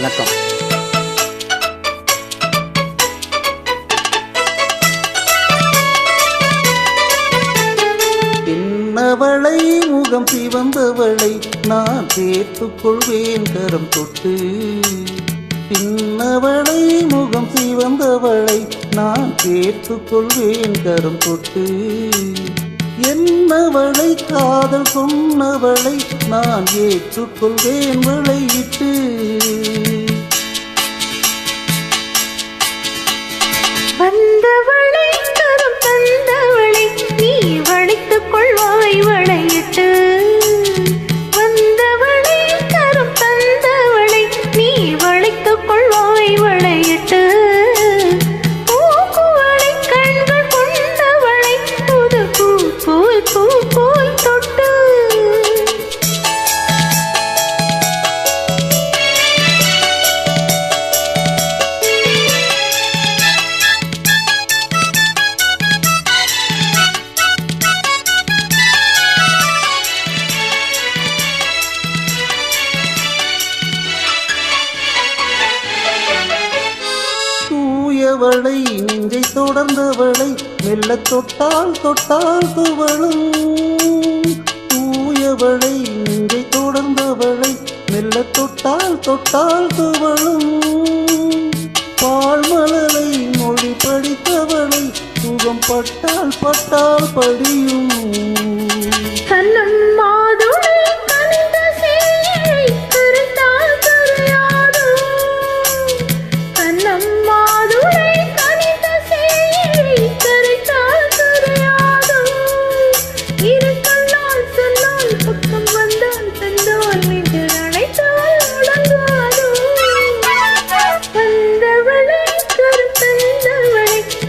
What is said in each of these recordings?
வணக்கம். என்னவளை முகம் சிவந்தவளை நான் சேர்த்துக் கொள்வேன் கரம் தொட்டு. பின்னவளை முகம் சிவந்தவளை நான் சேர்த்துக் கொள்வேன் கரம் தொட்டு. என்னவளை காதல் சொன்னவளை நான் ஏற்றுக்கொள்வேன் விளையிட்டு. வந்தவள் தூயவளை நெஞ்சை தொடர்ந்தவளை மெல்ல தொட்டால் தொட்டால் துவளும். தூயவளை நெஞ்சை தொடர்ந்தவளை மெல்ல தொட்டால் தொட்டால் துவளும். பால்மலரை மொழி படித்தவளை சுகம் பட்டால் பட்டால் படியும்.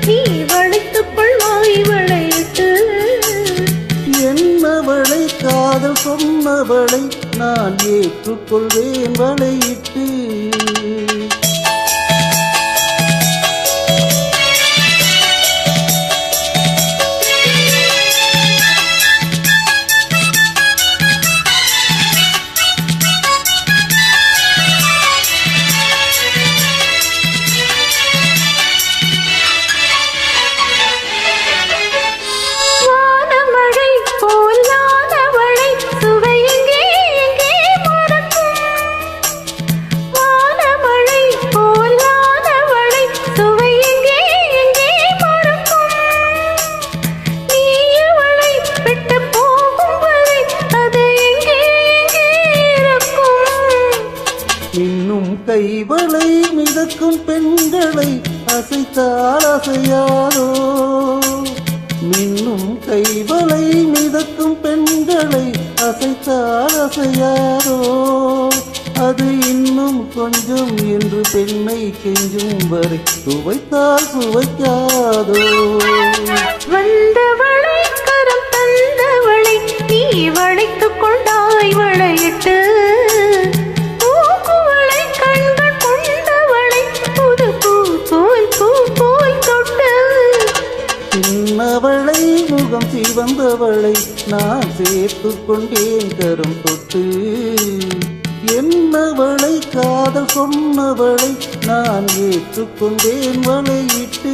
நீ வளைத்துக் கொள்வாய் வளையிட்டு என்னவளை காதல் சொன்னவளை நான் ஏற்றுக்கொள்வேன் வளையிட்டு. இன்னும் கைவளை மிதக்கும் பெண்களை அசைத்தால் அசையாதோ? மின்னும் கைவளை மிதக்கும் பெண்களை அசைத்தால் அசையாதோ? அது இன்னும் கொஞ்சம் என்று பெண்ணை கெஞ்சும் வரை சுவைத்தால் சுவைக்காதோ வந்தவளை முகம் சிவந்தவளை நான் சேர்த்து கொண்டேன் கரும் தொட்டு. என்னவளை காதல் சொன்னவளை நான் ஏற்றுக்கொண்டேன் வலையிட்டு